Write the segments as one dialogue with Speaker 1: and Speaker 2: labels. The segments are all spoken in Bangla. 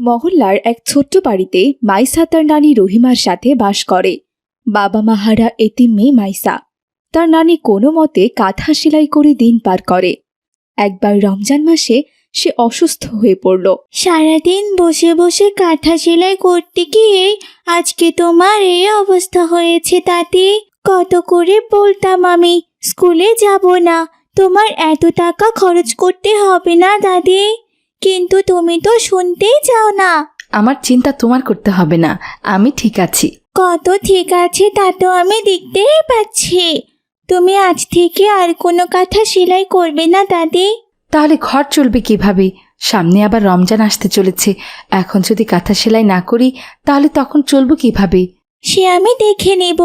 Speaker 1: মহল্লার এক ছোট্ট বাড়িতে মাইসা তার নানি রহিমার সাথে বাস করে। বাবা মাহারা এতিম মেয়ে মাইসা। তার নানি কোনো মতে কাঁথা সেলাই করে দিন পার করে। একবার রমজান মাসে সে অসুস্থ হয়ে পড়ল।
Speaker 2: সারাদিন বসে বসে কাঁথা সেলাই করতে গিয়ে আজকে তোমার এই অবস্থা হয়েছে তাতে। কত করে বলতাম আমি, স্কুলে যাব না। তোমার এত টাকা খরচ করতে হবে না দাদি। কিন্তু তুমি তো শুনতেই চাও না।
Speaker 3: আমার চিন্তা তোমার করতে হবে না আমি ঠিক আছি।
Speaker 2: কত ঠিক আছে তা তো আমি দেখতেই পাচ্ছি। তুমি আজ থেকে আর কোনো কাঁথা সেলাই করবে না দাদি।
Speaker 3: তাহলে ঘর চলবে কীভাবে? সামনে আবার রমজান আসতে চলেছে। এখন যদি কাঁথা সেলাই না করি তাহলে তখন চলবো কীভাবে?
Speaker 2: সে আমি দেখে নেব।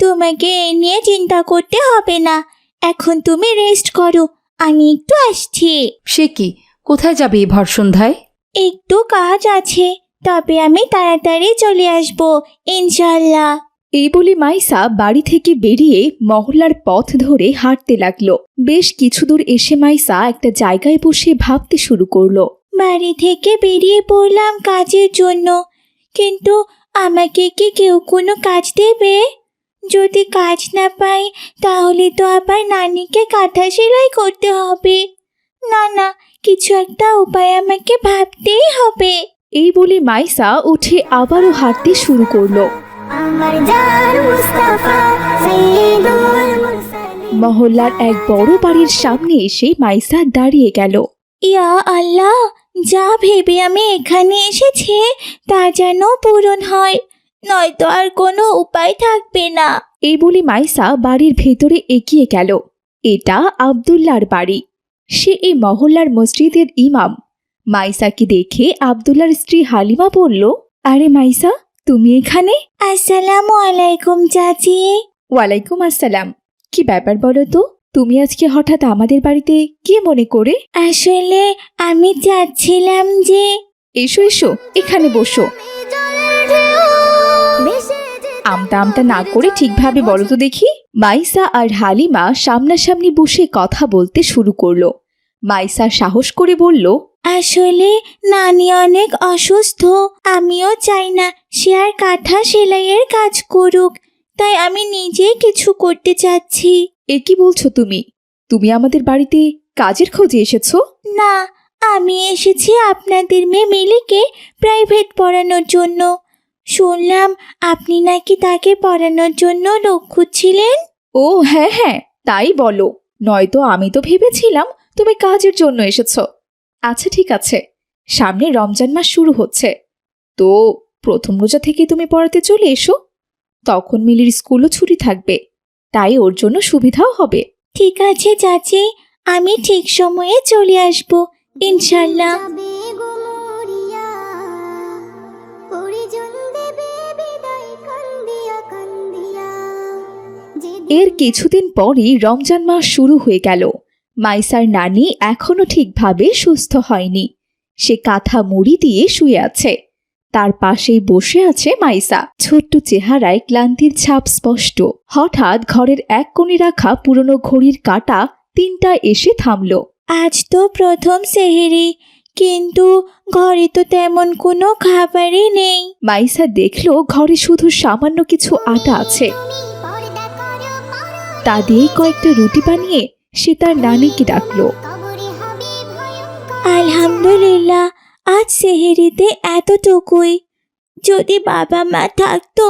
Speaker 2: তোমাকে এ নিয়ে চিন্তা করতে হবে না। এখন তুমি রেস্ট করো আমি একটু আসছি।
Speaker 3: সে কি? কোথায় যাবে এই ভর সন্ধ্যায়?
Speaker 2: একটু কাজ আছে তবে আমি তাড়াতাড়ি চলে আসব ইনশাল্লাহ
Speaker 1: এই বলে মাইসা বাড়ি থেকে বেরিয়ে মহল্লার পথ ধরে হাঁটতে লাগল। বেশ কিছু দূর এসে মাইসা একটা জায়গায় বসে ভাবতে শুরু করল।
Speaker 2: বাড়ি থেকে বেরিয়ে পড়লাম কাজের জন্য কিন্তু আমাকে কি কেউ কোনো কাজ দেবে? যদি কাজ না পাই তাহলে তো আবার নানিকে কাঁথা সেলাই করতে হবে। না না কিছু একটা উপায় আমাকে ভাবতেই হবে।
Speaker 1: এই বলে মাইসা উঠে আবারও হাঁটতে শুরু করল। মহল্লার এক বড় বাড়ির সামনে এসে মাইসা দাঁড়িয়ে গেল।
Speaker 2: ইয়া আল্লাহ যা ভেবে আমি এখানে এসেছি তা যেন পূরণ হয় নয়তো আর কোনো উপায় থাকবে না।
Speaker 1: এই বলে মাইসা বাড়ির ভেতরে এগিয়ে গেল। এটা আবদুল্লার বাড়ি। সে এই মহল্লার মসজিদের ইমাম। মাইসাকে দেখে আবদুল্লার স্ত্রী হালিমা বলল আরে মাইসা তুমি এখানে?
Speaker 2: আসসালামু আলাইকুম চাচি।
Speaker 1: ওয়ালাইকুম আসসালাম। কি ব্যাপার বলো তো? তুমি আজকে হঠাৎ আমাদের বাড়িতে কি মনে করে?
Speaker 2: আসলে আমি চাচ্ছিলাম যে
Speaker 1: এসো এসো এখানে বসো। আমতা আমতা না করে ঠিকভাবে বলো তো দেখি। মাইসা আর হালিমা সামনাসামনি বসে কথা বলতে শুরু করল। মাইসা সাহস করে বলল
Speaker 2: আসলে নানি অনেক অসুস্থ আমিও চাই না সে আর কাঁথা সেলাইয়ের কাজ করুক তাই আমি নিজে কিছু করতে চাচ্ছি।
Speaker 1: এ কি বলছো তুমি? তুমি আমাদের বাড়িতে কাজের খোঁজে এসেছ?
Speaker 2: না আমি এসেছি আপনাদের মেয়ে মিলিকে প্রাইভেট পড়ানোর জন্য। শুনলাম আপনি নাকি তাকে পড়ানোর জন্য লোক খুঁজছিলেন
Speaker 1: ও হ্যাঁ হ্যাঁ তাই বলো। নয়তো আমি তো ভেবেছিলাম তুমি কাজের জন্য এসেছ। আচ্ছা ঠিক আছে। সামনে রমজান মাস শুরু হচ্ছে। তো প্রথম রোজা থেকে তুমি পড়াতে চলে এসো। তখন মিলির স্কুলও ছুটি থাকবে। তাই ওর জন্য সুবিধাও হবে।
Speaker 2: ঠিক আছে চাচি। আমি ঠিক সময়ে চলে আসব। ইনশাল্লাহ
Speaker 1: এর কিছুদিন পরই রমজান মাস শুরু হয়ে গেল। মাইসার নানি এখনও ঠিকভাবে সুস্থ হয়নি। সে কাঁথা মুড়ি দিয়ে শুয়ে আছে। তার পাশেই বসে আছে মাইসা। ছোট্ট চেহারায় ক্লান্তির ছাপ স্পষ্ট। হঠাৎ ঘরের এক কোণে রাখা পুরনো ঘড়ির কাঁটা তিনটা এসে থামল।
Speaker 2: আজ তো প্রথম সেহেরি কিন্তু ঘরে তো তেমন কোনো খাবারই নেই।
Speaker 1: মাইসা দেখল ঘরে শুধু সামান্য কিছু আটা আছে। তা দিয়েই কয়েকটা রুটি বানিয়ে সে তার নানিকে ডাকলো।
Speaker 2: আলহামদুলিল্লাহ আজ সেহেরিতে এতটুকুই। যদি বাবা মা থাকতো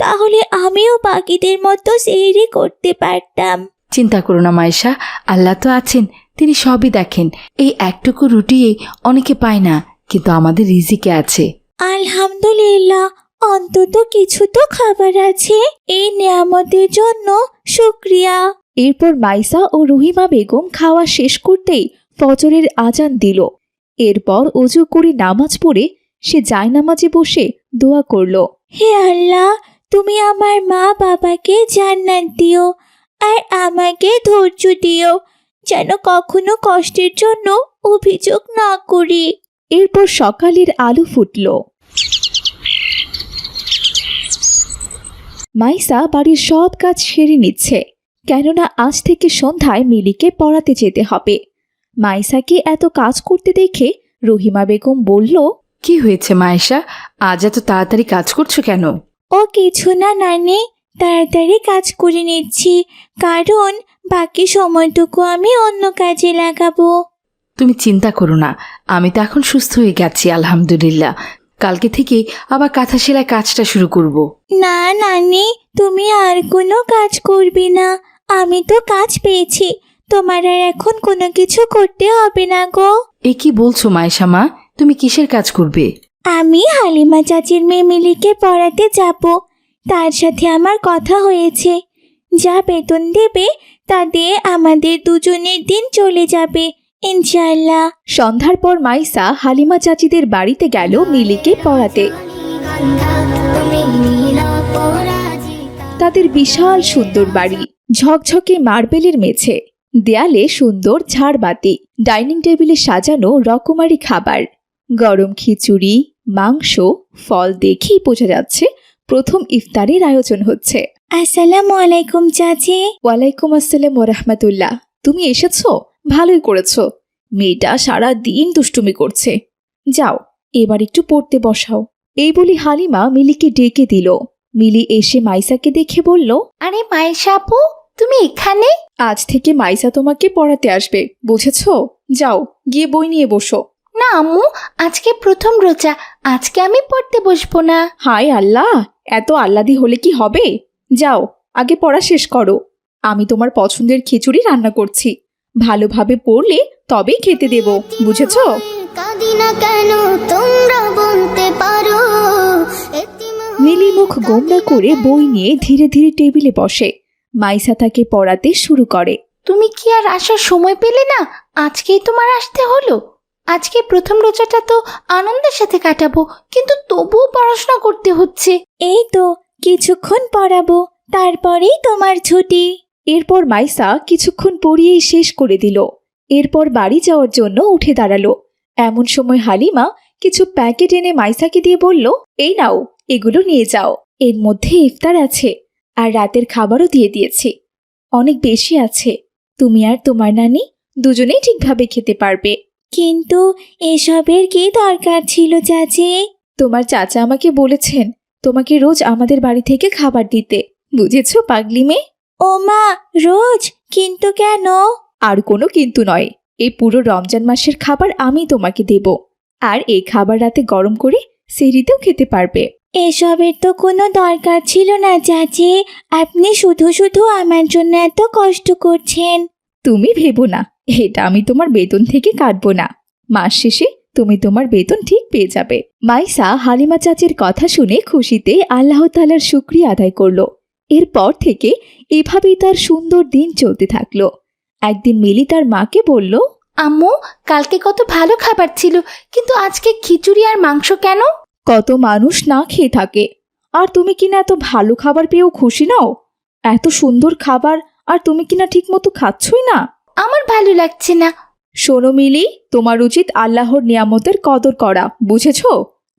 Speaker 2: তাহলে আমিও বাকিদের মতো সেহেরি করতে পারতাম।
Speaker 3: চিন্তা করো না মায়েশা আল্লাহ তো আছেন তিনি সবই দেখেন। এই একটুকু রুটি অনেকে পায় না কিন্তু আমাদের রিজিকে আছে।
Speaker 2: আলহামদুলিল্লাহ অন্তত কিছু তো খাবার আছে। এই নিয়ামতের জন্য শুক্রিয়া।
Speaker 1: এরপর মাইসা ও রহিমা বেগম খাওয়া শেষ করতেই ফজরের আজান দিল। এরপর অজু করে নামাজ পড়ে সে জায়নামাজে বসে দোয়া করল,
Speaker 2: হে আল্লাহ, তুমি আমার মা বাবাকে জান্নাত দিও আর আমাকে ধৈর্য দিও, যেন কখনো কষ্টের জন্য অভিযোগ না করি।
Speaker 1: এরপর সকালের আলো ফুটল। মাইসা বাড়ির সব কাজ সেরে নিচ্ছে কেননা আজ থেকে সন্ধ্যায় মিলিকে পড়াতে যেতে হবে। মাইসাকে এত কাজ করতে দেখে রহিমা বেগম বলল
Speaker 3: কি হয়েছে মায়েশা আজ এত তাড়াতাড়ি কাজ করছ কেন?
Speaker 2: ও কিছু না নানি তাড়াতাড়ি কাজ করে নিচ্ছি কারণ বাকি সময়টুকু আমি অন্য কাজে লাগাবো।
Speaker 3: তুমি চিন্তা করো না আমি তো এখন সুস্থ হয়ে গেছি আলহামদুলিল্লাহ। কালকে থেকে আবার কাঁথা সেলাই কাজটা শুরু করব।
Speaker 2: না নানি তুমি আর কোনো কাজ করবে না। আমি তো কাজ পেয়েছি। তোমার আর এখন কোনো কিছু করতে হবে না গো।
Speaker 3: এ কি বলছো মায়েশা মা? তুমি কিসের কাজ করবে?
Speaker 2: আমি হালিমা চাচির মেয়ে মিলিকে পড়াতে যাব। তার সাথে আমার কথা হয়েছে। যা বেতন দেবে তা দিয়ে আমাদের দুজনের দিন চলে যাবে। ইনশাআল্লাহ।
Speaker 1: সন্ধ্যার পর মাইসা হালিমা চাচিদের বাড়িতে গেল মিলিকে পড়াতে। তাদের বিশাল সুন্দর বাড়ি ঝকঝকে মার্বেলের মেঝে। দেয়ালে সুন্দর ঝাড়বাতি ডাইনিং টেবিলে সাজানো রকমারি খাবার। গরম খিচুড়ি মাংস ফল দেখেই বোঝা যাচ্ছে প্রথম ইফতারের আয়োজন হচ্ছে।
Speaker 2: আসসালামু আলাইকুম চাচি।
Speaker 1: ওয়ালাইকুম আসসালাম ওরহমতুল্লাহ তুমি এসেছ? ভালোই করেছ। মেয়েটা সারা দিন দুষ্টুমি করছে। যাও এবার একটু পড়তে বসাও। এই বলি হালিমা মিলিকে ডেকে দিল। মিলি এসে মাইসাকে দেখে বলল
Speaker 2: আরে মায়েশা আপু তুমি এখানে?
Speaker 1: আজ থেকে মাইসা তোমাকে পড়াতে আসবে বুঝেছ? যাও গিয়ে বই নিয়ে বসো।
Speaker 2: না আম্মু আজকে প্রথম রোজা আজকে আমি পড়তে বসবো না।
Speaker 1: হায় আল্লাহ এত আল্লাদি হলে কি হবে? যাও আগে পড়া শেষ করো। আমি তোমার পছন্দের খিচুড়ি রান্না করছি। ভালোভাবে পড়লে তবেই খেতে দেব বুঝেছ?
Speaker 4: কাঁদি না কেন তোমরা বলতে পারো।
Speaker 1: মিলি মুখ গোমড়া করে বই নিয়ে ধীরে ধীরে টেবিলে বসে। মাইসা তাকে পড়াতে শুরু করে।
Speaker 2: তুমি কি আর আসার সময় পেলে না? আজকেই তোমার আসতে হলো। আজকে প্রথম রোজাটা তো আনন্দের সাথে কাটাবো কিন্তু তবুও পড়াশোনা করতে হচ্ছে। এই তো কিছুক্ষণ পড়াবো তারপরেই তোমার ছুটি।
Speaker 1: এরপর মাইসা কিছুক্ষণ পড়িয়েই শেষ করে দিল। এরপর বাড়ি যাওয়ার জন্য উঠে দাঁড়াল। এমন সময় হালিমা কিছু প্যাকেট এনে মাইসাকে দিয়ে বলল এই নাও এগুলো নিয়ে যাও। এর মধ্যে ইফতার আছে আর রাতের খাবারও দিয়ে দিয়েছে। অনেক বেশি আছে। তুমি আর তোমার নানি দুজনেই ঠিকভাবে খেতে পারবে।
Speaker 2: কিন্তু এসবের কি দরকার ছিল চাচি?
Speaker 1: তোমার চাচা আমাকে বলেছেন তোমাকে রোজ আমাদের বাড়ি থেকে খাবার দিতে। বুঝেছ পাগলি মেয়ে?
Speaker 2: ও মা রোজ? কিন্তু কেন?
Speaker 1: আর কোনো কিন্তু নয়। এই পুরো রমজান মাসের খাবার আমি তোমাকে দেব। আর এই খাবার রাতে গরম করে সেরিতেও খেতে পারবে।
Speaker 2: এসবের তো কোনো দরকার ছিল না চাচি। আপনি শুধু শুধু আমার জন্য এত কষ্ট করছেন।
Speaker 1: তুমি ভেবো না এটা আমি তোমার বেতন থেকে কাটবো না। মাস শেষে তুমি তোমার বেতন ঠিক পেয়ে যাবে। মাইসা হালিমা চাচির কথা শুনে খুশিতে আল্লাহ তালার শুক্রিয়া আদায় করল। এরপর থেকে এভাবেই তার সুন্দর দিন চলতে থাকল। একদিন মিলি তার মাকে বলল
Speaker 2: আম্মু কালকে কত ভালো খাবার ছিল কিন্তু আজকে খিচুড়ি আর মাংস কেন?
Speaker 1: কত মানুষ না খেয়ে থাকে। আর তুমি কিনা এত ভালো খাবার পেয়েও খুশি নাও? এত সুন্দর খাবার আর তুমি কিনা ঠিকমতো খাচ্ছই না।
Speaker 2: আমার ভালো লাগছে না।
Speaker 1: শোনো মিলি তোমার উচিত আল্লাহর নিয়ামতের কদর করা বুঝেছ?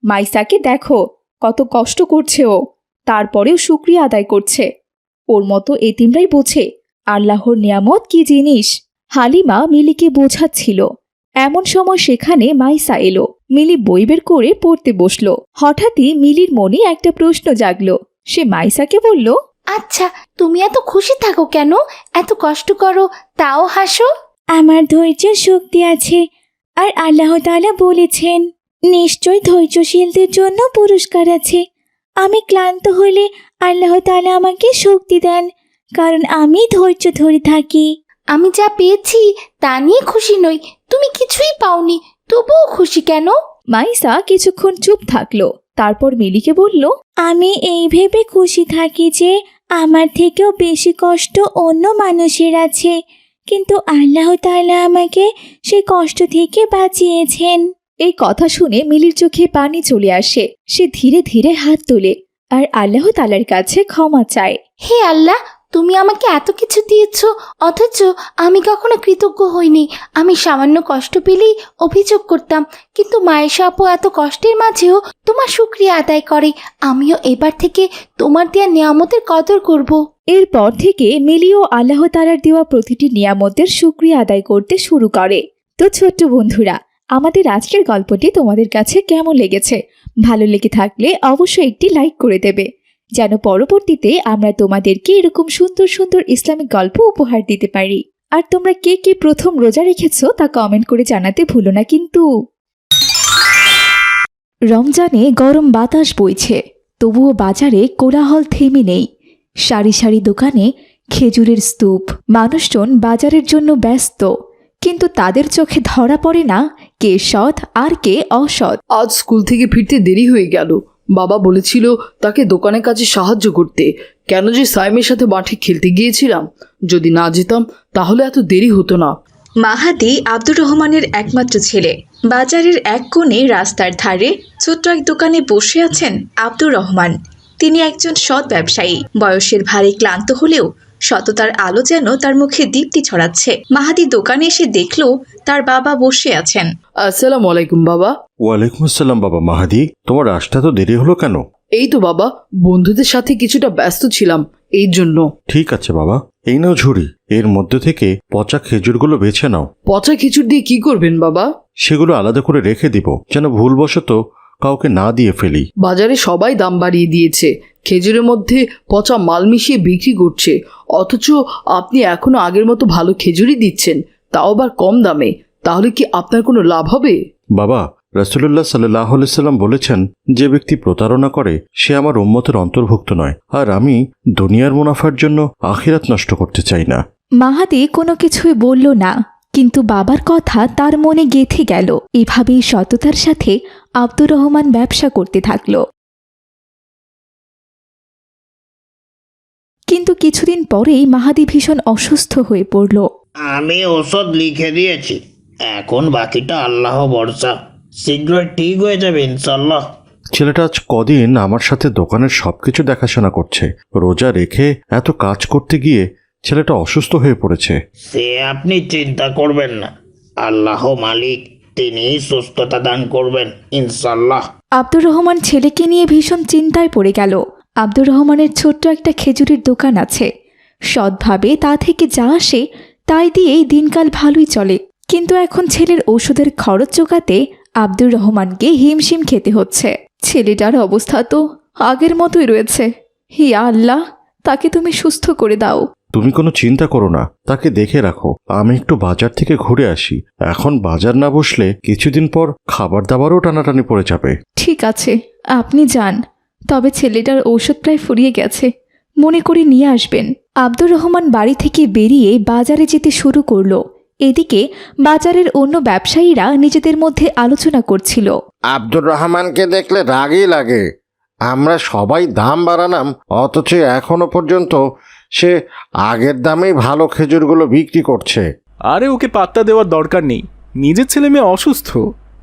Speaker 1: মাইসাকে দেখো কত কষ্ট করছে ও। তারপরেও শুক্রিয়া আদায় করছে। ওর মতো এতিমরাই বোঝে আল্লাহর নিয়ামত কি জিনিস। হালিমা মিলিকে বোঝাচ্ছিল। এমন সময় সেখানে মাইসা এলো। মিলি বই বের করে পড়তে বসল। হঠাৎই মিলির মনে একটা প্রশ্ন জাগলো। সে মাইসাকে বলল
Speaker 2: আচ্ছা তুমি এত খুশি থাকো কেন? এত কষ্ট করো তাও হাসো। আমার ধৈর্যের শক্তি আছে আর আল্লাহ তাআলা বলেছেন নিশ্চয় ধৈর্যশীলদের জন্য পুরস্কার আছে। আমি ক্লান্ত হলে আল্লাহ তাআলা আমাকে শক্তি দেন কারণ আমি ধৈর্য ধরে থাকি। আমি যা পেয়েছি তা নিয়ে খুশি নই তুমি কিছুই পাওনি তবুও খুশি কেন?
Speaker 1: মাইসা কিছুক্ষণ চুপ থাকল তারপর মিলিকে বলল
Speaker 2: আমি এই ভেবে খুশি থাকি যে আমার থেকেও বেশি কষ্ট অন্য মানুষের আছে কিন্তু আল্লাহ তাআলা আমাকে সেই কষ্ট থেকে বাঁচিয়েছেন।
Speaker 1: এই কথা শুনে মিলির চোখে পানি চলে আসে। সে ধীরে ধীরে হাত তোলে আর আল্লাহ তালার কাছে ক্ষমা চায়।
Speaker 2: হে আল্লাহ তুমি আমাকে এত কিছু দিয়েছ অথচ আমি কখনো কৃতজ্ঞ হইনি। আমি সামান্য কষ্ট পেলেই অভিযোগ করতাম কিন্তু মায়ের আপু এত কষ্টের মাঝেও তোমার শুক্রিয়া আদায় করে। আমিও এবার থেকে তোমার দেওয়া নিয়ামতের কদর করব।
Speaker 1: এরপর থেকে মিলিও আল্লাহ তালার দেওয়া প্রতিটি নিয়ামতের সুক্রিয়া আদায় করতে শুরু করে। তো ছোট্ট বন্ধুরা আমাদের আজকের গল্পটি তোমাদের কাছে কেমন লেগেছে? ভালো লেগে থাকলে অবশ্যই একটি লাইক করে দেবে। যেন পরবর্তীতে আমরা তোমাদেরকে এরকম সুন্দর সুন্দর ইসলামিক গল্প উপহার দিতে পারি। আর তোমরা কে কে প্রথম রোজা রেখেছো তা কমেন্ট করে জানাতে ভুলো না কিন্তু। রমজানে গরম বাতাস বইছে, তবুও বাজারে কোলাহল থেমে নেই। সারি সারি দোকানে খেজুরের স্তূপ, মানুষজন বাজারের জন্য ব্যস্ত। কিন্তু তাদের চোখে ধরা পড়ে না কে সৎ আর কে অসৎ।
Speaker 3: আজ স্কুল থেকে ফিরতে দেরি হয়ে গেল। বাবা বলেছিল তাকে দোকানের কাছে সাহায্য করতে। কেন যে সাইমের সাথে মাঠে খেলতে গিয়েছিলাম। যদি না যেতাম তাহলে এত দেরি হতো না।
Speaker 1: মাহাদি আব্দুর রহমানের একমাত্র ছেলে। বাজারের এক কোণে রাস্তার ধারে ছোট্ট এক দোকানে বসে আছেন আব্দুর রহমান। তিনি একজন সৎ ব্যবসায়ী। বয়সের ভারে ক্লান্ত হলেও সততার আলো যেন তার মুখে দীপ্তি ছড়াচ্ছে। মাহাদি দোকানে এসে দেখল তার বাবা বসে আছেন।
Speaker 3: আসসালামু আলাইকুম বাবা।
Speaker 5: ওয়ালাইকুম আসসালাম বাবা মাহাদি। তোমার আসটা তো দেরি হলো কেন?
Speaker 3: এই তো বাবা বন্ধুদের সাথে কিছুটা ব্যস্ত ছিলাম এই জন্য।
Speaker 5: ঠিক আছে বাবা। এই নাও ঝুড়ি। এর মধ্যে থেকে পচা খেজুরগুলো বেছে নাও।
Speaker 3: পচা খিচুড় দিয়ে কি করবেন বাবা?
Speaker 5: সেগুলো আলাদা করে রেখে দিব। যেন ভুলবশত কাউকে না দিয়ে ফেলি।
Speaker 3: বাজারে সবাই দাম বাড়িয়ে দিয়েছে। খেজুরের মধ্যে পচা মাল মিশিয়ে বিক্রি করছে। অথচ আপনি এখনও আগের মতো ভালো খেজুরই দিচ্ছেন তাও আবার কম দামে। তাহলে কি আপনার কোনো লাভ হবে?
Speaker 5: বাবা রাসুল্লাহ সাল্লাহ সাল্লাম বলেছেন যে ব্যক্তি প্রতারণা করে সে আমার উম্মতের অন্তর্ভুক্ত নয়। আর আমি দুনিয়ার মুনাফার জন্য আখিরাত নষ্ট করতে চাই না।
Speaker 1: মাহাদি কোনো কিছুই বলল না। কিন্তু বাবার কথা তার মনে গেঁথে গেল। এভাবেই সততার সাথে আব্দুর রহমান ব্যবসা করতে থাকল। কিন্তু কিছুদিন পরেই মাহাদি ভীষণ অসুস্থ হয়ে পড়ল।
Speaker 6: আমি ওষুধ লিখে দিয়েছি। এখন বাকিটা আল্লাহ ভরসা। শীঘ্রই ঠিক হয়ে যাবে ইনশাল্লাহ
Speaker 5: ছেলেটা আজ কদিন আমার সাথে দোকানের সবকিছু দেখাশোনা করছে। রোজা রেখে এত কাজ করতে গিয়ে ছেলেটা অসুস্থ হয়ে পড়েছে।
Speaker 6: সে আপনি চিন্তা করবেন না। আল্লাহ মালিক তিনি সুস্থতা দান করবেন ইনশাল্লাহ
Speaker 1: আব্দুর রহমান ছেলেকে নিয়ে ভীষণ চিন্তায় পড়ে গেল। আব্দুর রহমানের ছোট্ট একটা খেজুরের দোকান আছে। সৎভাবে তা থেকে যা আসে তাই দিয়েই দিনকাল ভালোই চলে। কিন্তু এখন ছেলের ওষুধের খরচ জোগাতে আব্দুর রহমানকে হিমশিম খেতে হচ্ছে। ছেলেটার অবস্থা তো আগের মতোই রয়েছে। হিয়া আল্লাহ তাকে তুমি সুস্থ করে দাও।
Speaker 5: তুমি কোনো চিন্তা করো না তাকে দেখে রাখো। আমি একটু বাজার থেকে ঘুরে আসি। এখন বাজার না বসলে কিছুদিন পর খাবার দাবারও টানাটানি পড়ে যাবে।
Speaker 1: ঠিক আছে আপনি যান। তবে ছেলেটার ঔষধ প্রায় ফুরিয়ে গেছে। মনে করে নিয়ে আসবেন। আব্দুর রহমান বাড়ি থেকে বেরিয়ে বাজারে যেতে শুরু করল। এদিকে বাজারের অন্য ব্যবসায়ীরা নিজেদের মধ্যে আলোচনা করছিল।
Speaker 7: আব্দুর রহমানকে দেখলে রাগই লাগে। আমরা সবাই দাম বাড়ালাম অথচ এখনও পর্যন্ত সে আগের দামেই ভালো খেজুরগুলো বিক্রি করছে।
Speaker 8: আরে ওকে পাত্তা দেওয়ার দরকার নেই। নিজের ছেলে মেয়ে অসুস্থ।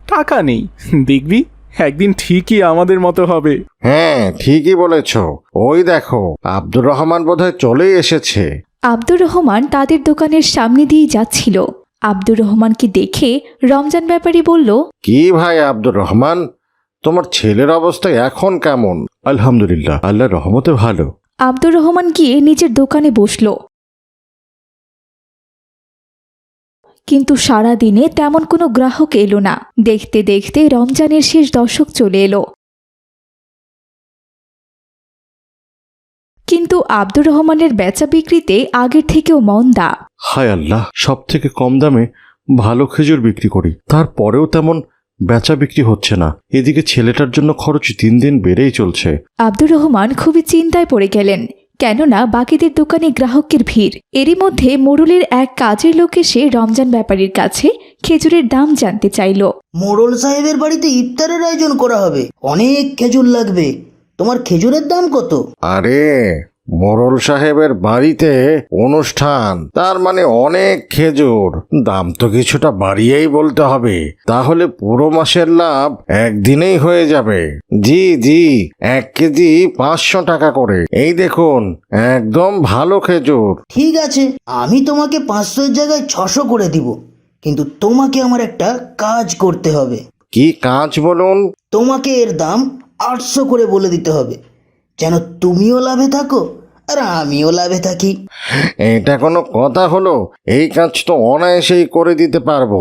Speaker 8: টাকা নেই। দেখবি একদিন ঠিকই আমাদের মতো হবে।
Speaker 7: হ্যাঁ ঠিকই বলেছ। ওই দেখো আব্দুর রহমান বোধহয় চলেই এসেছে।
Speaker 1: আব্দুর রহমান তাদের দোকানের সামনে দিয়ে যাচ্ছিল। আব্দুর রহমানকে দেখে রমজান ব্যাপারী বলল
Speaker 7: কি ভাই আব্দুর রহমান? তোমার ছেলের অবস্থা এখন কেমন?
Speaker 5: আলহামদুলিল্লাহ আল্লাহর রহমতে ভালো।
Speaker 1: আব্দুর রহমান গিয়ে নিজের দোকানে বসল। কিন্তু সারা দিনে তেমন কোনো গ্রাহক এলো না। দেখতে দেখতে রমজানের শেষ দশক চলে এলো। কিন্তু আব্দুর রহমানের বেচা বিক্রিতে আগের থেকেও মন্দা।
Speaker 5: হায় আল্লাহ সব থেকে কম দামে ভালো খেজুর বিক্রি করি। তারপরেও তেমন বেচা বিক্রি হচ্ছে না। এদিকে ছেলেটার জন্য খরচ দিন দিন বেড়েই চলছে।
Speaker 1: আব্দুর রহমান খুবই চিন্তায় পড়ে গেলেন কেননা বাকিদের দোকানে গ্রাহকের ভিড়। এরই মধ্যে মোড়লের এক কাজের লোক এসে রমজান ব্যাপারীর কাছে খেজুরের দাম জানতে চাইল।
Speaker 9: মোড়ল সাহেবের বাড়িতে ইফতারের আয়োজন করা হবে। অনেক খেজুর লাগবে। তোমার খেজুরের দাম কত?
Speaker 7: আরে মোরল সাহেবের বাড়িতে অনুষ্ঠান তার মানে অনেক খেজুর। দাম তো কিছুটা বাড়িয়েই বলতে হবে। তাহলে পুরো মাসের লাভ একদিনেই হয়ে যাবে। জি জি এক কেজি পাঁচশো টাকা করে। এই দেখুন একদম ভালো খেজুর।
Speaker 9: ঠিক আছে আমি তোমাকে পাঁচশোর জায়গায় ছশো করে দিব কিন্তু তোমাকে আমার একটা কাজ করতে হবে।
Speaker 7: কি কাজ বলুন?
Speaker 9: তোমাকে এর দাম আটশো করে বলে দিতে হবে। যেন তুমিও লাভে থাকো আর আমিও লাভে থাকি।
Speaker 7: এটা কোনো কথা হলো? এই কাজ তো অনায়াসেই করে দিতে পারব।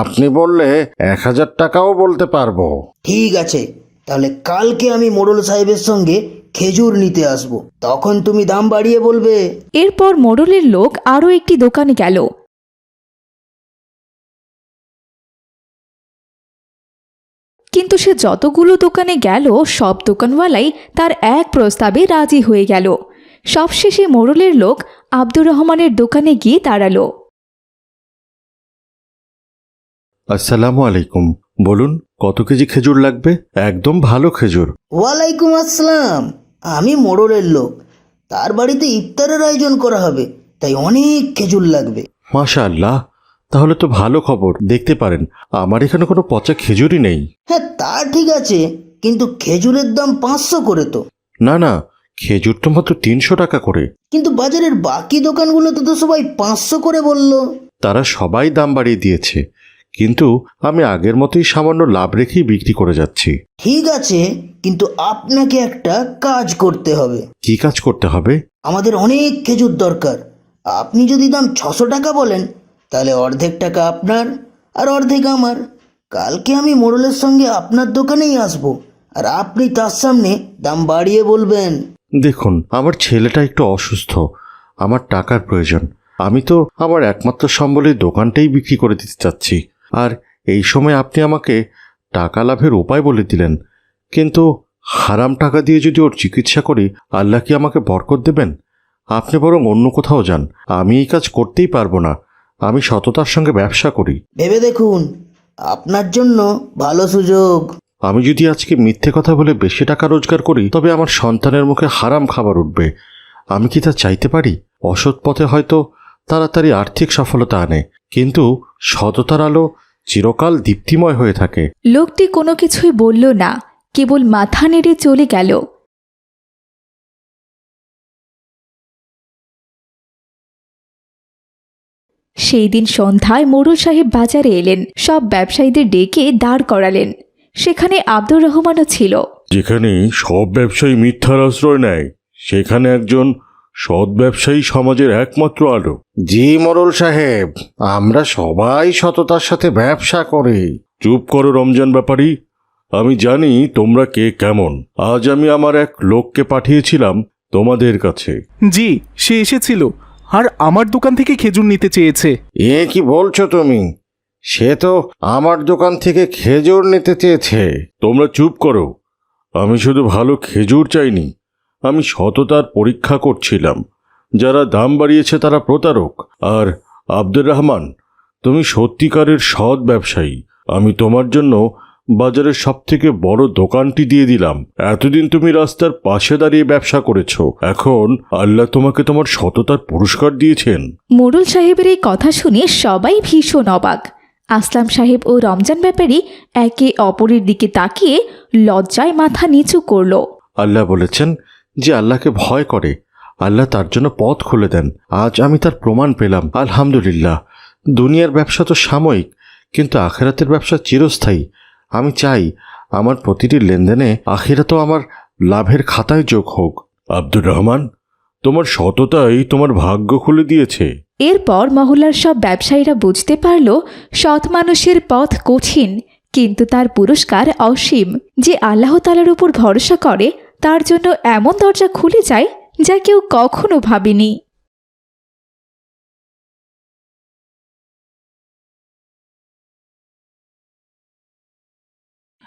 Speaker 7: আপনি বললে এক হাজার টাকাও বলতে পারব।
Speaker 9: ঠিক আছে তাহলে কালকে আমি মোড়ল সাহেবের সঙ্গে খেজুর নিতে আসব। তখন তুমি দাম বাড়িয়ে বলবে।
Speaker 1: এরপর মোড়লের লোক আরও একটি দোকানে গেল। কিন্তু সে যতগুলো দোকানে গেল সব দোকানওয়ালাই তার এক প্রস্তাবে রাজি হয়ে গেল। সবশেষে মোড়লের লোক আব্দুর রহমানের দোকানে গিয়ে দাঁড়াল।
Speaker 5: আসসালামু আলাইকুম। বলুন কত কেজি খেজুর লাগবে? একদম ভালো খেজুর।
Speaker 9: ওয়ালাইকুম আসসালাম। আমি মোড়লের লোক। তার বাড়িতে ইফতারের আয়োজন করা হবে তাই অনেক খেজুর লাগবে।
Speaker 5: মাশা আল্লাহ তাহলে তো ভালো খবর দেখতে পারেন। আমার এখানে কোনো পচা খেজুরই নেই।
Speaker 9: হ্যাঁ তা ঠিক আছে কিন্তু খেজুরের দাম পাঁচশো করে তো।
Speaker 5: না না খেজুর তো মাত্র তিনশো টাকা করে।
Speaker 9: কিন্তু বাজারের বাকি দোকানগুলোতে তো সবাই পাঁচশো করে বলল।
Speaker 5: তারা সবাই দাম বাড়িয়ে দিয়েছে। কিন্তু আমি আগের মতোই সামান্য লাভ রেখেই বিক্রি করে যাচ্ছি।
Speaker 9: ঠিক আছে কিন্তু আপনাকে একটা কাজ করতে হবে।
Speaker 5: কি কাজ করতে হবে?
Speaker 9: আমাদের অনেক খেজুর দরকার। আপনি যদি দাম ছশো টাকা বলেন তাহলে অর্ধেক টাকা আপনার আর অর্ধেক আমার। কালকে আমি মোড়লের সঙ্গে আপনার দোকানেই আসব, আর আপনি তার সামনে দাম বাড়িয়ে বলবেন।
Speaker 5: দেখুন, আমার ছেলেটা একটু অসুস্থ, আমার টাকার প্রয়োজন। আমি তো আমার একমাত্র সম্বলের দোকানটাই বিক্রি করে দিতে চাচ্ছি। আর এই সময় আপনি আমাকে টাকা লাভের উপায় বলে দিলেন, কিন্তু হারাম টাকা দিয়ে যদি ওর চিকিৎসা করি, আল্লাহ কি আমাকে বরকত দেবেন? আপনি বরং অন্য কোথাও যান, আমি এই কাজ করতেই পারব না। আমি সততার সঙ্গে ব্যবসা করি।
Speaker 9: ভেবে দেখুন আপনার জন্য ভালো সুযোগ।
Speaker 5: আমি যদি আজকে মিথ্যে কথা বলে বেশি টাকা রোজগার করি তবে আমার সন্তানের মুখে হারাম খাবার উঠবে। আমি কি তা চাইতে পারি? অসৎ পথে হয়তো তাড়াতাড়ি আর্থিক সফলতা আনে কিন্তু সততার আলো চিরকাল দীপ্তিময় হয়ে থাকে।
Speaker 1: লোকটি কোনো কিছুই বলল না কেবল মাথা নেড়ে চলে গেল। সেই দিন সন্ধ্যায় মোড়ল সাহেব বাজারে এলেন। সব ব্যবসায়ীদের ডেকে দাঁড় করালেন। সেখানে আব্দুর রহমানও ছিল।
Speaker 5: যেখানে সব ব্যবসায়ী মিথ্যার আশ্রয় নেয় সেখানে একজন সৎ ব্যবসায়ী সমাজের একমাত্র আলো।
Speaker 7: জি মোড়ল সাহেব আমরা সবাই সততার সাথে ব্যবসা করি।
Speaker 5: চুপ করো রমজান ব্যাপারী আমি জানি তোমরা কে কেমন। আজ আমি আমার এক লোককে পাঠিয়েছিলাম তোমাদের কাছে।
Speaker 8: জি সে এসেছিল। আর আমার দোকান থেকে খেজুর নিতে চেয়েছে।
Speaker 7: এ কি বলছো তুমি? সে তো আমার দোকান থেকে খেজুর নিতে চেয়েছে।
Speaker 5: তোমরা চুপ করো। আমি শুধু ভালো খেজুর চাইনি। আমি সততার পরীক্ষা করছিলাম। যারা দাম বাড়িয়েছে তারা প্রতারক। আর আব্দুর রহমান তুমি সত্যিকারের সৎ ব্যবসায়ী। আমি তোমার জন্য বাজারের সব থেকে বড় দোকানটি দিয়ে দিলাম। এতদিন তুমি রাস্তার পাশে দাঁড়িয়ে ব্যবসা করেছ। এখন আল্লাহ তোমাকে তোমার সততার পুরস্কার দিয়েছেন।
Speaker 1: মোড়ল সাহেবের এই কথা শুনে সবাই ভীষণ অবাক। আসলাম সাহেব ও রমজান ব্যাপারী একে অপরের দিকে তাকিয়ে লজ্জায় মাথা নিচু করল।
Speaker 5: আল্লাহ বলেছেন যে আল্লাহকে ভয় করে। আল্লাহ তার জন্য পথ খুলে দেন। আজ আমি তার প্রমাণ পেলাম। আলহামদুলিল্লাহ। দুনিয়ার ব্যবসা তো সাময়িক কিন্তু আখেরাতের ব্যবসা চিরস্থায়ী। আমি চাই আমার প্রতিটি লেনদেনে আখেরাতও আমার লাভের খাতায় যোগ হোক। আব্দুর রহমান তোমার সততাই তোমার ভাগ্য খুলে দিয়েছে।
Speaker 1: এরপর মহল্লার সব ব্যবসায়ীরা বুঝতে পারল সৎ মানুষের পথ কঠিন কিন্তু তার পুরস্কার অসীম। যে আল্লাহ তালার উপর ভরসা করে তার জন্য এমন দরজা খুলে যায় যা কেউ কখনো ভাবেনি।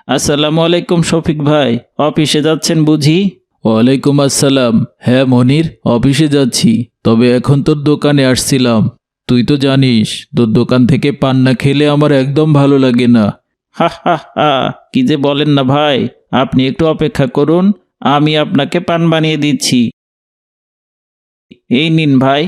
Speaker 10: আসসালামু আলাইকুম শফিক ভাই অফিসে যাচ্ছেন বুঝি?
Speaker 11: ওয়ালাইকুম আসসালাম। হ্যাঁ মনির অফিসে যাচ্ছি তবে এখন তোর দোকানে আসছিলাম। তুই তো জানিস তোর দোকান থেকে পান না খেলে আমার একদম ভালো লাগে না।
Speaker 10: হা হা হা কি যে বলেন না ভাই আপনি একটু অপেক্ষা করুন আমি আপনাকে পান বানিয়ে দিচ্ছি। এই নিন ভাই।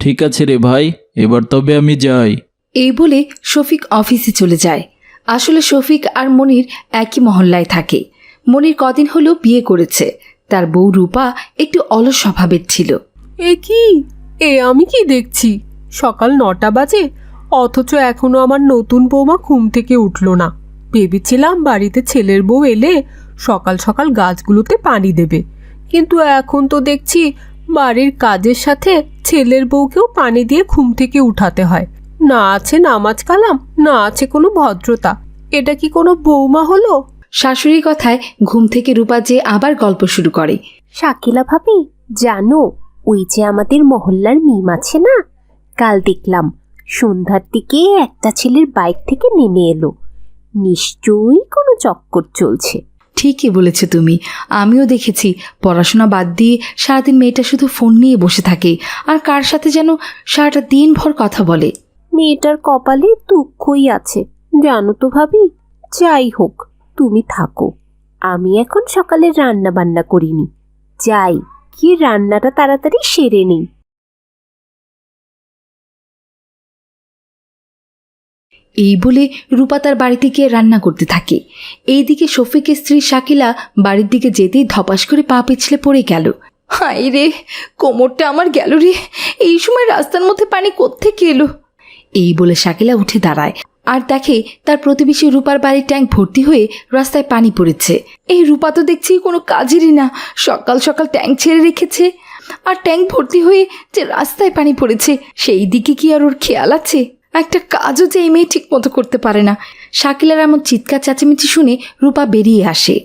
Speaker 11: ঠিক আছে রে ভাই এবার তবে আমি যাই।
Speaker 12: এই বলে শফিক অফিসে চলে যায়। আসলে শফিক আর মনির একই মহল্লায় থাকে। মনির কদিন হলো বিয়ে করেছে। তার বউ রূপা একটু অলস স্বভাবের ছিল।
Speaker 13: এ কি? এ আমি কি দেখছি? সকাল নটা বাজে অথচ এখনও আমার নতুন বৌমা ঘুম থেকে উঠল না। ভেবেছিলাম বাড়িতে ছেলের বউ এলে সকাল সকাল গাছগুলোতে পানি দেবে। কিন্তু এখন তো দেখছি বাড়ির কাজের সাথে ছেলের বউকেও পানি দিয়ে ঘুম থেকে উঠাতে হয়। না আছে নামাজ কালাম না আছে কোনো ভদ্রতা। এটা কি কোনো বৌমা হলো?
Speaker 12: শাশুড়ির কথায় ঘুম থেকে রূপা যে আবার গল্প শুরু করে।
Speaker 14: শাকিলা ভাবি জানো ওই যে আমাদের মহল্লার মিম আছে না? কাল দেখলাম সন্ধ্যার দিকে একটা ছেলের বাইক থেকে নেমে এলো। নিশ্চয়ই কোনো চক্কর চলছে।
Speaker 12: ঠিকই বলেছ তুমি। আমিও দেখেছি, পড়াশোনা বাদ দিয়ে সারাদিন মেয়েটা শুধু ফোন নিয়ে বসে থাকে। আর কার সাথে যেন সারাটা দিনভর কথা বলে?
Speaker 14: মেয়েটার কপালে দুঃখই আছে। জানো তো ভাবি, যাই হোক, তুমি থাকো। আমি এখন সকালে রান্না বান্না করিনি। যাই কি রান্নাটা তাড়াতাড়ি সেরে নিই।
Speaker 12: এই বলে রূপা তার বাড়িতে গিয়ে রান্না করতে থাকে। এইদিকে শফিকের স্ত্রী শাকিলা বাড়ির দিকে যেতেই ধপাস করে পা পিছলে পড়ে গেল। হাই রে, কোমরটা আমার গেল রে, এই সময় রাস্তার মধ্যে পানি কোত্থেকে এলো? এই বলে শাকিলা উঠে দাঁড়ায় আর দেখে তার প্রতিবেশী রূপার বাড়ির ট্যাঙ্ক ভর্তি হয়ে রাস্তায় পানি পড়েছে। এই রূপা তো দেখছি কোনো কাজেরই না, সকাল সকাল ট্যাঙ্ক ছেড়ে রেখেছে আর ট্যাঙ্ক ভর্তি হয়ে যে রাস্তায় পানি পড়েছে, সেই দিকে কি আর ওর খেয়াল আছে? একটা কাজও যে এই মেয়ে ঠিক মতো করতে পারে না। শাকিলার এমন চিৎকার চেঁচামেচি শুনে রূপা বেরিয়ে আসে।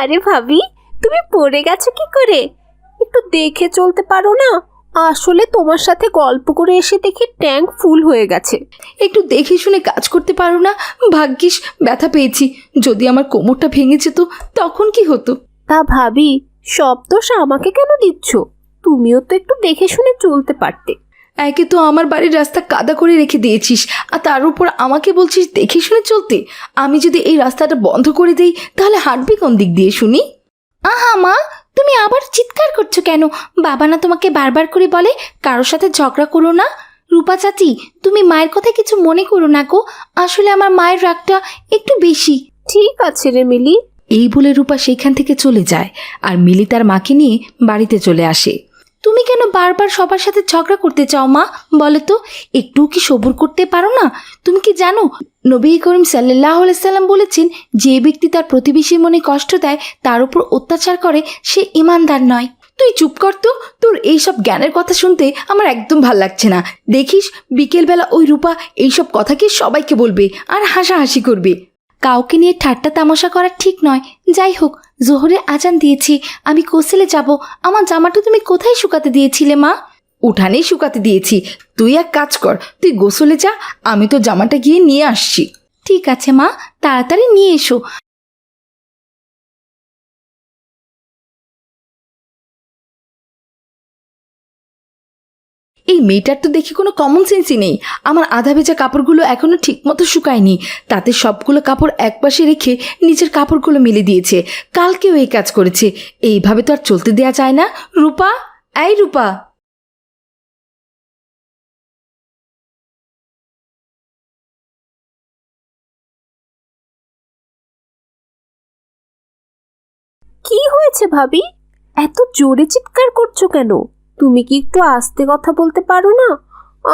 Speaker 14: আরে ভাবি তুমি পড়ে গেছো কি করে? একটু দেখে চলতে পারো না? আসলে তোমার সাথে গল্প করে এসে দেখি ট্যাঙ্ক ফুল হয়ে গেছে।
Speaker 12: একটু দেখে শুনে কাজ করতে পারো না? ভাগ্যিস ব্যথা পেয়েছি। যদি আমার কোমরটা ভেঙে যেত তখন কি হতো?
Speaker 14: তা ভাবি সব দোষ আমাকে কেন দিচ্ছ? তুমিও তো একটু দেখে শুনে চলতে পারতে।
Speaker 12: একে তো আমার বাড়ির রাস্তা কাদা করে রেখে দিয়েছিস আর তার উপর আমাকে বলছিস দেখে শুনে চলতে? আমি যদি এই রাস্তাটা বন্ধ করে দেই তাহলে হাঁটবি কোন দিক দিয়ে শুনি? আহা মা তুমি আবার চিৎকার করছ কেন? বাবা না তোমাকে বারবার করে বলে কারোর সাথে ঝগড়া করো না। রূপা চাচি তুমি মায়ের কথা কিছু মনে করো না গো। আসলে আমার মায়ের রাগটা একটু বেশি।
Speaker 14: ঠিক আছে রে মিলি।
Speaker 12: এই বলে রূপা সেইখান থেকে চলে যায় আর মিলি তার মাকে নিয়ে বাড়িতে চলে আসে। তুমি কেন বারবার সবার সাথে ঝগড়া করতে চাও, মা? বলো তো। একটু কি সবুর করতে পারো না? তুমি কি জানো, নবী করিম সাল্লাহ সাল্লাম বলেছেন, যে ব্যক্তি তার প্রতিবেশী মনে কষ্ট দেয়, তার উপর অত্যাচার করে, সে ইমানদার নয়। তুই চুপ কর তো। তোর এইসব জ্ঞানের কথা শুনতে আমার একদম ভালো লাগছে না। দেখিস, বিকেলবেলা ওই রূপা এইসব কথা কি সবাইকে বলবে আর হাসাহাসি করবে। কাউকে নিয়ে ঠাট্টা তামাশা করা ঠিক নয়। যাই হোক, জোহরে আজান দিয়েছি। আমি কোসেলে যাব। আমার জামাটা তুমি কোথায় শুকাতে দিয়েছিলে, মা? উঠানেই শুকাতে দিয়েছি। তুই এক কাজ কর, তুই গোসলে যা, আমি তো জামাটা গিয়ে নিয়ে আসছি। ঠিক আছে, মা। তাড়াতাড়ি নিয়ে এসো। এই মেয়েটার তো দেখি কোনো কমন সেন্সই নেই। আমার আধা ভেজা কাপড়গুলো এখনও ঠিকমতো শুকায়নি। তাতে সবগুলো কাপড় একপাশে রেখে নিজের কাপড়গুলো মেলে দিয়েছে। কালকেও এই কাজ করেছে। এইভাবে তো আর চলতে দেয়া যায় না। রূপা? এই রূপা!
Speaker 14: কি হয়েছে ভাবি? এত জোরে চিৎকার করছ কেন? তুমি কি একটু আস্তে কথা বলতে পারো না?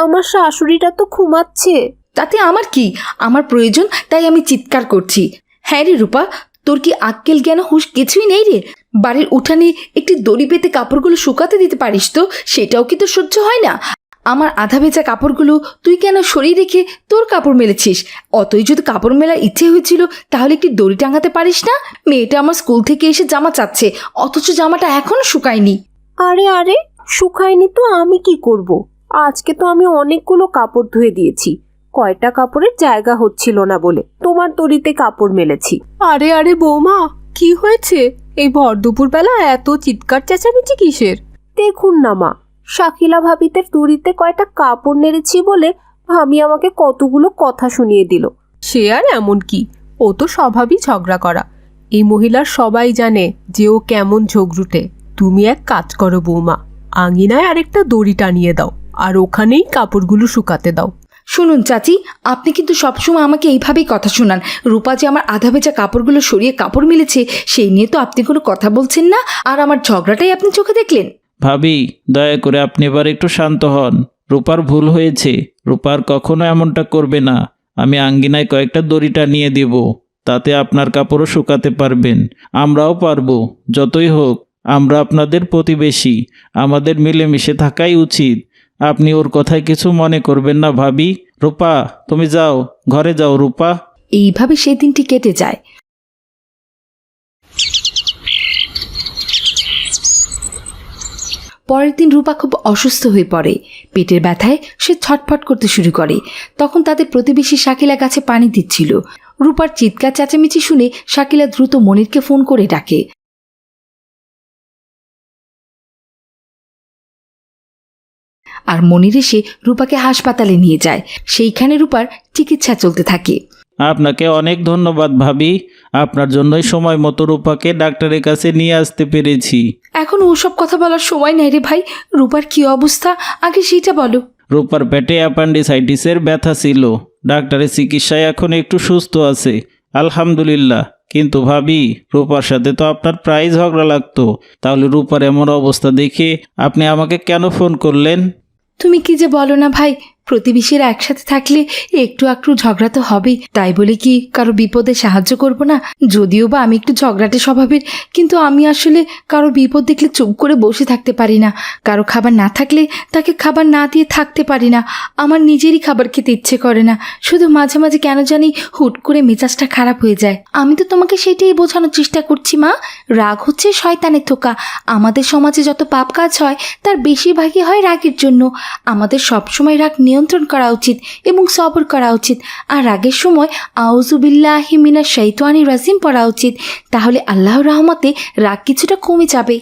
Speaker 14: আমার শাশুড়িটা তো ঘুমাচ্ছে।
Speaker 12: তাতে আমার কি? আমার প্রয়োজন তাই আমি চিৎকার করছি। হ্যাঁ রে রূপা তোর কি আক্কেল জ্ঞান হুঁশ কিছুই নেই রে? বাড়ির উঠানে একটি দড়ি পেতে কাপড়গুলো শুকাতে দিতে পারিস তো? সেটাও কি তো সহ্য হয় না? আমার আধা ভেজা কাপড়গুলো তুই কেন সরিয়ে রেখে তোর কাপড় মেলেছিস? অতই যদি কাপড় মেলার ইচ্ছে হয়েছিল তাহলে একটি দড়ি টাঙাতে পারিস না? মেয়েটা আমার স্কুল থেকে এসে জামা চাচ্ছে অথচ জামাটা এখনও শুকায়নি।
Speaker 14: আরে আরে শুকায়নি তো আমি কি করব? আজকে তো আমি অনেকগুলো কাপড় ধুয়ে দিয়েছি। কয়টা কাপড়ের জায়গা হচ্ছিল না বলে তোমার দড়িতে কাপড় মেলেছি।
Speaker 13: আরে আরে বৌমা কি হয়েছে? এই ভর দুপুরবেলা এত চিৎকার চেঁচামেচি কিসের?
Speaker 14: দেখুন না মা শাকিলা ভাবিতে দড়িতে কয়টা কাপড় নেড়েছি বলে ভাবি আমাকে কতগুলো কথা শুনিয়ে দিল।
Speaker 13: সে আর এমন কি? ও তো স্বভাবই ঝগড়া করা। এই মহিলার সবাই জানে যে ও কেমন ঝগড়ুটে তুমি এক কাজ করো বৌমা আঙিনায় আরেকটা দড়ি টানিয়ে দাও আর ওখানেই কাপড়গুলো শুকাতে দাও।
Speaker 12: শুনুন চাচি আপনি কিন্তু সবসময় আমাকে এইভাবেই কথা শোনান। রূপা যে আমার আধা ভেজা কাপড়গুলো সরিয়ে কাপড় মিলেছে সেই নিয়ে তো আপনি কোনো কথা বলছেন না আর আমার ঝগড়াটাই আপনি চোখে দেখলেন।
Speaker 10: ভাবি দয়া করে আপনি এবার একটু শান্ত হন। রূপার ভুল হয়েছে। রূপার কখনো এমনটা করবে না। আমি আঙ্গিনায় কয়েকটা দড়িটা নিয়ে দেব। তাতে আপনার কাপড়ও শুকাতে পারবেন। আমরাও পারব যতই হোক। আমরা আপনাদের প্রতিবেশী। আমাদের মিলেমিশে থাকাই উচিত। আপনি ওর কথায় কিছু মনে করবেন না ভাবি। রূপা, তুমি যাও। ঘরে যাও, রূপা।
Speaker 12: এইভাবে সেই দিনটি কেটে যায়। পরের দিন রূপা খুব অসুস্থ হয়ে পড়ে। পেটের ব্যথায় সে ছটফট করতে শুরু করে। তখন তাদের প্রতিবেশী শাকিলা গাছে পানি দিচ্ছিল। রূপার চিৎকার, চেঁচামেচি শুনে শাকিলা দ্রুত মনিরকে ফোন করে ডাকে। আর মনির এসে রূপাকে হাসপাতালে নিয়ে যায়। সেইখানে রূপার চিকিৎসা চলতে থাকে।
Speaker 10: আপনাকে অনেক ধন্যবাদ ভাবি। আপনার জন্যই সময় মতো রূপাকে ডাক্তারের কাছে নিয়ে আসতে পেরেছি।
Speaker 12: এখন ওসব কথা বলার সময় নেই রে ভাই। রূপার কি অবস্থা? আগে সেটা বলো।
Speaker 10: রূপার পেটে অ্যাপান্ডিসাইটিসের ব্যথা ছিল। ডাক্তারের চিকিৎসায় এখন একটু সুস্থ আছে। আলহামদুলিল্লাহ। কিন্তু ভাবি রূপার সাথে তো আপনার প্রায় ঝগড়া লাগতো। তাহলে রূপার এমন অবস্থা দেখে আপনি আমাকে কেন ফোন করলেন?
Speaker 12: তুমি কি যে বলো না ভাই প্রতিবেশীরা একসাথে থাকলে একটু একটু ঝগড়া তো হবেই। তাই বলে কি কারও বিপদে সাহায্য করব না? যদিও বা আমি একটু ঝগড়াটে স্বভাবের, কিন্তু আমি আসলে কারও বিপদ দেখলে চুপ করে বসে থাকতে পারি না। কারও খাবার না থাকলে তাকে খাবার না দিয়ে থাকতে পারি না। আমার নিজেরই খাবার খেতে ইচ্ছে করে না। শুধু মাঝে মাঝে কেন জানি হুট করে মেজাজটা খারাপ হয়ে যায়। আমি তো তোমাকে সেটাই বোঝানোর চেষ্টা করছি, মা। রাগ হচ্ছে শয়তানের থোকা। আমাদের সমাজে যত পাপ কাজ হয়, তার বেশিরভাগই হয় রাগের জন্য। আমাদের সবসময় রাগ নিয়ন্ত্রণ করা উচিত এবং সবর করা উচিত। আর রাগের সময় আউজুবিল্লাহি মিনা শৈতানি রাজিম পড়া উচিত। তাহলে আল্লাহর রহমতে রাগ কিছুটা কমে যাবে।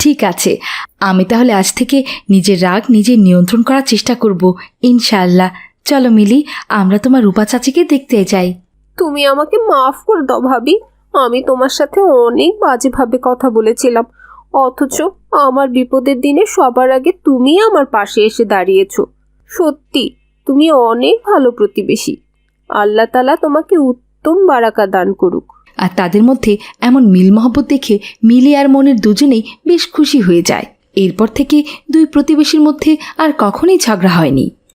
Speaker 12: ঠিক আছে, আমি তাহলে আজ থেকে নিজের রাগ নিজে নিয়ন্ত্রণ করার চেষ্টা করব, ইনশাআল্লাহ। চলো মিলি, আমরা তোমার রূপা চাচিকে দেখতে যাই।
Speaker 14: তুমি আমাকে মাফ করে দাও ভাবি। আমি তোমার সাথে অনেক বাজেভাবে কথা বলেছিলাম। অথচ আমার বিপদের দিনে সবার আগে তুমি আমার পাশে এসে দাঁড়িয়েছো। সত্যি, তুমি অনেক ভালো প্রতিবেশী। আল্লাহ তালা তোমাকে উত্তম বারাকা দান করুক।
Speaker 12: আর তাদের মধ্যে এমন মিল মহব্বত দেখে মিলি আর মনের দুজনেই বেশ খুশি হয়ে যায়। এরপর থেকে দুই প্রতিবেশীর মধ্যে আর কখনোই ঝগড়া হয়নি।